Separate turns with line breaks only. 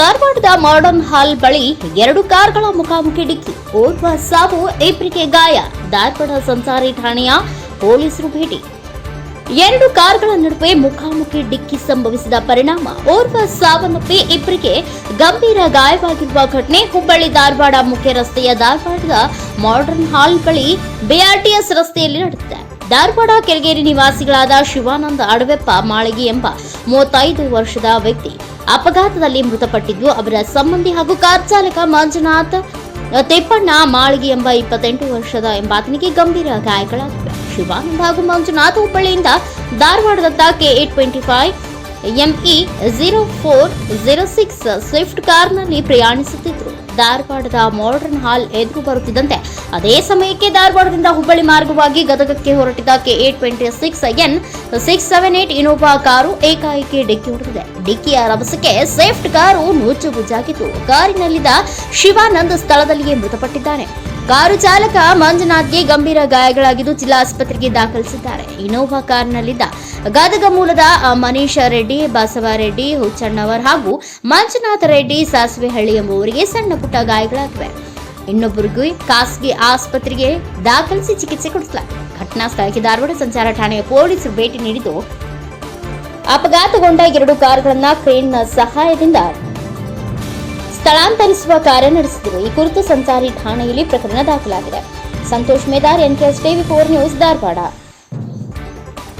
ಧಾರವಾಡದ ಮಾಡರ್ನ್ ಹಾಲ್ ಬಳಿ ಎರಡು ಕಾರ್ಗಳ ಮುಖಾಮುಖಿ ಡಿಕ್ಕಿ. ಓರ್ವ ಸಾವು ಇಬ್ಬರಿಗೆ ಗಾಯ. ಧಾರವಾಡ ಸಂಸಾರಿ ಠಾಣೆಯ ಪೊಲೀಸರು ಭೇಟಿ. ಎರಡು ಕಾರ್ಗಳ ನಡುವೆ ಮುಖಾಮುಖಿ ಡಿಕ್ಕಿ ಸಂಭವಿಸಿದ ಪರಿಣಾಮ. ಓರ್ವ ಸಾವನ್ನಪ್ಪಿ ಇಬ್ಬರಿಗೆ ಗಂಭೀರ ಗಾಯವಾಗಿರುವ ಘಟನೆ ಹುಬ್ಬಳ್ಳಿ ಧಾರವಾಡ ಮುಖ್ಯ ರಸ್ತೆಯ ಧಾರವಾಡದ ಮಾಡರ್ನ್ ಹಾಲ್ ಬಳಿ ಬಿಆರ್ಟಿಎಸ್ ರಸ್ತೆಯಲ್ಲಿ ನಡೆದಿದೆ. ಧಾರವಾಡ ಕೆಳಗೇರಿ ನಿವಾಸಿಗಳಾದ ಶಿವಾನಂದ ಅಡವೆಪ್ಪ ಮಾಳಗಿ ಎಂಬ ಮೂವತ್ತೈದು ವರ್ಷದ ವ್ಯಕ್ತಿ ಅಪಘಾತದಲ್ಲಿ ಮೃತಪಟ್ಟಿದ್ದು ಅವರ ಸಂಬಂಧಿ ಹಾಗೂ ಕಾರ್ ಚಾಲಕ ಮಂಜುನಾಥ್ ತೆಪ್ಪಣ್ಣ ಮಾಳಗಿ ಎಂಬ ಇಪ್ಪತ್ತೆಂಟು ವರ್ಷದ ಎಂಬಾತನಿಗೆ ಗಂಭೀರ ಗಾಯಗಳಾಗಿವೆ. ಶಿವಾನಂದ ಹಾಗೂ ಮಂಜುನಾಥ್ ಹುಬ್ಬಳ್ಳಿಯಿಂದ ಧಾರವಾಡದತ್ತ K eight twenty five, ME zero four zero six Swift ಕಾರ್ನಲ್ಲಿ ಪ್ರಯಾಣಿಸುತ್ತಿದ್ದರು ಧಾರವಾಡದ ಮಾಡರ್ನ್ ಹಾಲ್ ಎದುರು ಬರುತ್ತಿದ್ದಂತೆ. ಅದೇ ಸಮಯಕ್ಕೆ ಧಾರವಾಡದಿಂದ ಹುಬ್ಬಳ್ಳಿ ಮಾರ್ಗವಾಗಿ ಗದಗಕ್ಕೆ ಹೊರಟಿದ್ದ K eight twenty six N six seven eight Innova car ಏಕಾಏಕಿ ಡಿಕ್ಕಿ ಹೊಡೆದಿದೆ. ಡಿಕ್ಕಿಯ ರಭಸಕ್ಕೆ ಸೇಫ್ಟ್ ಕಾರು ನೂಚು ಬುಜ್ಜಾಗಿದ್ದು ಕಾರಿನಲ್ಲಿದ್ದ ಶಿವಾನಂದ್ ಸ್ಥಳದಲ್ಲಿಯೇ ಮೃತಪಟ್ಟಿದ್ದಾನೆ. ಕಾರು ಚಾಲಕ ಮಂಜುನಾಥ್ಗೆ ಗಂಭೀರ ಗಾಯಗಳಾಗಿದ್ದು ಜಿಲ್ಲಾ ಆಸ್ಪತ್ರೆಗೆ ದಾಖಲಿಸಿದ್ದಾರೆ ಇನೋವಾ ಕಾರ್ನಲ್ಲಿದ್ದ ಗದಗ ಮೂಲದ ಮನೀಷ ರೆಡ್ಡಿ ಬಸವರೆಡ್ಡಿ ಹುಚ್ಚಣ್ಣವರ್ ಹಾಗೂ ಮಂಜುನಾಥ ರೆಡ್ಡಿ ಸಾಸಿವೆಹಳ್ಳಿ ಎಂಬುವರಿಗೆ ಸಣ್ಣ ಪುಟ್ಟ ಗಾಯಗಳಾಗಿವೆ. ಇನ್ನೊಬ್ಬರಿಗೂ ಖಾಸಗಿ ಆಸ್ಪತ್ರೆಗೆ ದಾಖಲಿಸಿ ಚಿಕಿತ್ಸೆ ಕೊಡಿಸಲಾಗಿದೆ ಘಟನಾ ಸ್ಥಳಕ್ಕೆ ಧಾರವಾಡ ಸಂಚಾರ ಠಾಣೆಯ ಪೊಲೀಸರು ಭೇಟಿ ನೀಡಿದ್ದು, ಅಪಘಾತಗೊಂಡ ಎರಡು ಕಾರ್ಗಳನ್ನು ಕ್ರೇನ್ನ ಸಹಾಯದಿಂದ ಸ್ಥಳಾಂತರಿಸುವ ಕಾರ್ಯ ನಡೆಸಿದರು. ಈ ಕುರಿತು ಸಂಚಾರಿ ಠಾಣೆಯಲ್ಲಿ ಪ್ರಕರಣ ದಾಖಲಾಗಿದೆ. Santosh Medar NKS TV four news, Dharwad.